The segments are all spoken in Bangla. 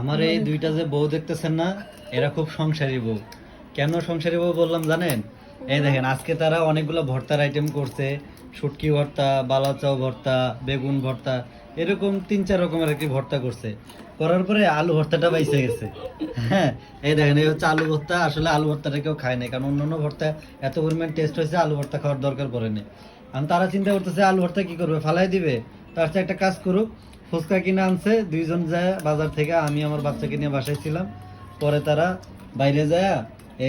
আমার এই দুইটা যে বউ দেখতেছেন না এরা খুব সংসারী বউ। কেন সংসারী বউ বললাম জানেন? এই দেখেন আজকে তারা অনেকগুলো ভর্তার আইটেম করছে। শুটকি ভর্তা বালাচাও ভর্তা বেগুন ভর্তা এরকম তিন চার রকমের একটি ভর্তা করছে। করার পরে আলু ভর্তাটা বাইসে গেছে। হ্যাঁ এই দেখেন এই হচ্ছে আলু ভর্তা। আসলে আলু ভর্তাটা কেউ খায় না কারণ অন্যান্য ভর্তা এত পরিমাণ টেস্ট হয়েছে আলু ভর্তা খাওয়ার দরকার পড়ে না আমি তারা চিন্তা করতেছে আলু ভর্তা কি করবে? ফালাই দিবে। তার চেয়ে একটা কাজ করুক ফুচকা কিনে আনছে দুইজন যায় বাজার থেকে আমি আমার বাচ্চাকে নিয়ে বাসায় ছিলাম। পরে তারা বাইরে যায়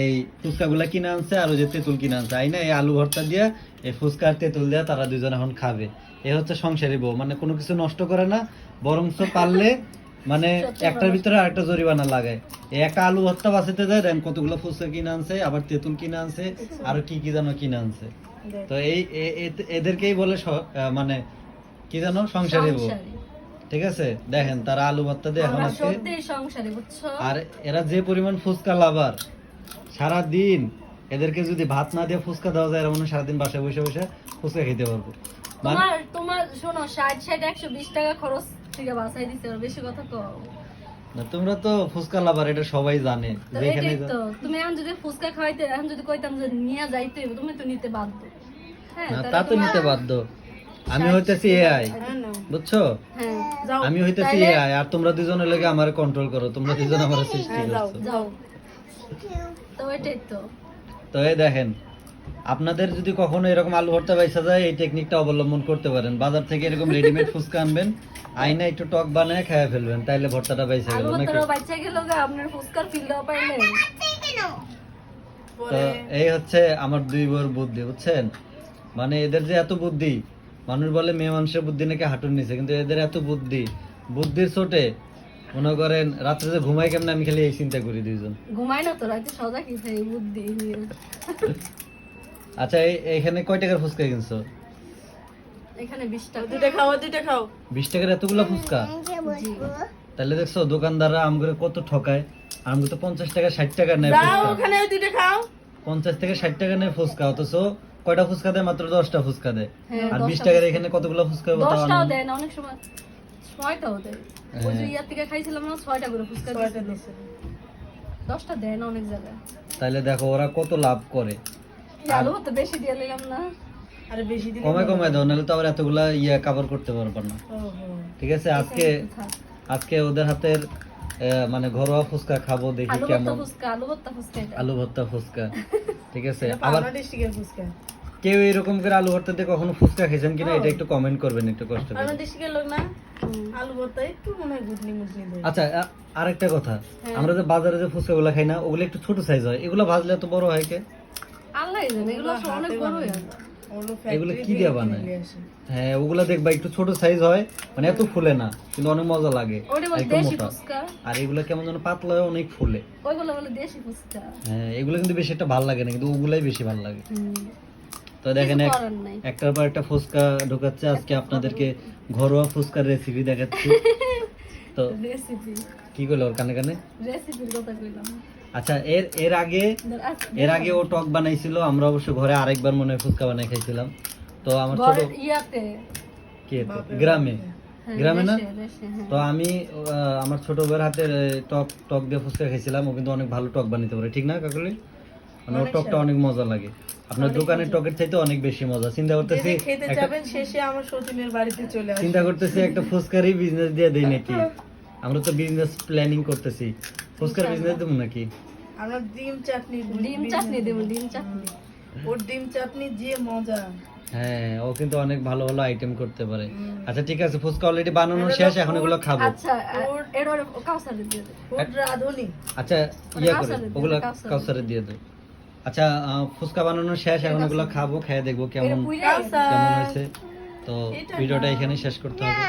এই ফুচকাগুলা কিনে আনছে আর ওই যে তেঁতুল কিনে আনছে। আই না এই আলু ভর্তা দিয়ে এই ফুচকা আর তেঁতুল দিয়ে তারা দুইজন এখন খাবে। এ হচ্ছে সংসারী বউ মানে কোনো কিছু নষ্ট করে না বরঞ্চ পারলে মানে একটার ভিতরে আরেকটা জরিমানা লাগায়। এই একটা আলু ভর্তা বাঁচাতে যায় দেন কতগুলো ফুচকা কিনে আনছে আবার তেঁতুল কিনে আনছে আর কি কি যেন কিনে আনছে। তো এই এদেরকেই বলে মানে কি জানো সংসারী বউ। ঠিক আছে? দেখেন তারা আলু ভর্তা দিয়ে এখন আজকে বুঝছ? আর এরা যে পরিমাণ ফুচকা লাভার সারা দিন এদেরকে যদি ভাত না দিয়ে ফুচকা দেওয়া যায় এরা মনে সারাদিন বাসায় বসে বসে ফুচকা খেতে পারব। মানে তোমার তোমার শোনো ষাট ষাট একশো বিশ টাকা খরচ থেকে বাঁচাই বেশি কথা না, তোমরা তো ফুচকা লাভার এটা সবাই জানে। যেখানে তুমি এখন যদি ফুচকা খাওয়াইতে এখন যদি কইতাম যে নিয়ে যাইতে তুমি তো নিতে বাধ্য। হ্যাঁ তা তো নিতে বাধ্য। আমি হইতেছি এআই বুঝছ? হ্যাঁ। আমি হইতেছি এআই আর তোমরা দুজনের লেগে আমার কন্ট্রোল করো তোমরা দুজন আমার সৃষ্টি করছ যাও তো এটাই তো। তো এই দেখেন আপনাদের যদি কখনো এরকম আলু ভর্তা বাইসা যায় এই টেকনিকটা অবলম্বন করতে পারেন। বাজার থেকে এরকম রেডিমেড ফুচকা আনবেন আইনা একটু টক বানায় খেয়ে ফেলবেন তাইলে ভর্তাটা বাইসা গেল নাকি? বাচ্চা গেল গা আপনার ফুচকার ফিল দেওয়া পাইলে তো এই হচ্ছে আমার দুই বউর বুদ্ধি বুঝছেন? মানে এদের যে এত বুদ্ধি মানুষ বলে মেয়ে মানুষের বুদ্ধি নাকি হাঁটুর নিচে কিন্তু এদের এত বুদ্ধি। বুদ্ধির চোটে মনে করেন রাত্রে যে ঘুমাই কেমন আমি খালি এই চিন্তা করি দুইজন। ঘুমাই না তো রাতে সজা কি খাই বুদ্ধি আচ্ছা এই- এইখানে কয় টাকার ফুচকা কিনছো? এখানে বিশ টাকা। দুটা খাও দুটা খাও। বিশ টাকার এতগুলো ফুচকা। তাহলে দেখছ দোকানদাররা আমগুলো কত ঠকায়। আমগুলো তো পঞ্চাশ টাকা ষাট টাকা নেয় ফুচকা। ওখানে ওই দুটা খাও। পঞ্চাশ থেকে ষাট টাকা নেয় ফুচকা অথচ কয়টা ফুচকা দেয়? মাত্র দশটা ফুচকা দেয়। হ্যাঁ, আর বিশ টাকার এখানে কতগুলো ফুচকা দশটাও দেয় না অনেক সময় ছয়টাও দেয় ওই যে ইয়ার থেকে খাইছিলাম না ছয়টা করে ফুচকা দশটা দেয় না অনেক জায়গায়। তাহলে দেখো ওরা কত লাভ করে। আলু তো বেশি দিয়ে নিলাম না। আরে বেশি দিলে কমে কমে দাও নাহলে তো আবার এতগুলা ইয়ে কাভার করতে পারব না। ঠিক আছে আজকে আজকে ওদের হাতের আহ, মানে ঘরোয়া ফুচকা খাব দেখি কেমন। আলু ভর্তা ফুচকা আলু ভর্তা ফুচকা। ঠিক আছে? আবার কেউ এরকম করে আলু ভর্তা দিয়ে কখনো ফুচকা খেয়েছেন কিনা? এটা একটু কমেন্ট করবেন একটু কষ্ট করে। লোক না? আলু ভর্তা একটু মনে হয় গুটনি আচ্ছা আরেকটা কথা। হ্যাঁ। আমরা যে বাজারে যে ফুচকা গুলা খাই না ওগুলো একটু ছোট সাইজ হয়। এগুলো ভাজলে তো বড় হয় কে? আল্লাহ জানে এগুলো সব অনেক বড় হয়ে। এগুলো কি দিয়ে বানায়? হ্যাঁ ওগুলা দেখবা একটু ছোট সাইজ হয় মানে এত ফুলে না কিন্তু অনেক মজা লাগে আর এগুলো কেমন যেন পাতলা হয় অনেক ফুলে। হ্যাঁ এগুলো কিন্তু বেশি একটা ভালো লাগে না কিন্তু ওগুলাই বেশি ভালো লাগে। তো দেখেন একটার পর একটা ফুচকা ঢোকাচ্ছে আজকে আপনাদেরকে ঘরোয়া ফুচকার রেসিপি দেখাচ্ছি। তো কি করল ওর কানে কানে? রেসিপির কথা কইলাম। আচ্ছা এর এর আগে এর আগে ও টক বানাইছিল আমরা অবশ্য ঘরে আরেকবার মনে হয় ফুচকা বানাই খাইছিলাম। তো আমার ছোট ইয়াতে। কি? গ্রামে। হ্যাঁ, গ্রামে না? হ্যাঁ। তো আমি আমার ছোট ভাইয়ের হাতের এ, টক টক দিয়ে ফুচকা খাইছিলাম। ও কিন্তু অনেক ভালো টক বানাইতে পারে ঠিক না কাকুলি? মানে ওর টকটা অনেক মজা লাগে। আপনার দোকানের টকের চাইতে অনেক বেশি মজা। চিন্তা করতেছি খেতে যাবেন শেষে আমার সতীনের বাড়িতে চলে আসে চিন্তা করতেছি একটা ফুচকারই বিজনেস দিয়ে দেই নাকি? আমরা তো বিজনেস প্ল্যানিং করতেছি। ফুচকার বিজনেস দেবো নাকি? আমরা ডিম চাটনি ডিম চাটনি দেবো। ডিম চাটনি। ওর ডিম চাটনি যে মজা। হ্যাঁ ও কিন্তু অনেক ভালো ভালো আইটেম করতে পারে। আচ্ছা ঠিক আছে ফুচকা অলরেডি বানানো শেষ এখন এগুলো খাব। আচ্ছা এর ওর কাউসারে দিয়ে দে। ওর রাঁধুনি। আচ্ছা ইয়ে করে ওগুলো কাউসারে দিয়ে দেবো আচ্ছা আহ, ফুচকা বানানো শেষ এখন এগুলো খাব খেয়ে দেখব কেমন কেমন হয়েছে। তো ভিডিওটা এখানে শেষ করতে হবে।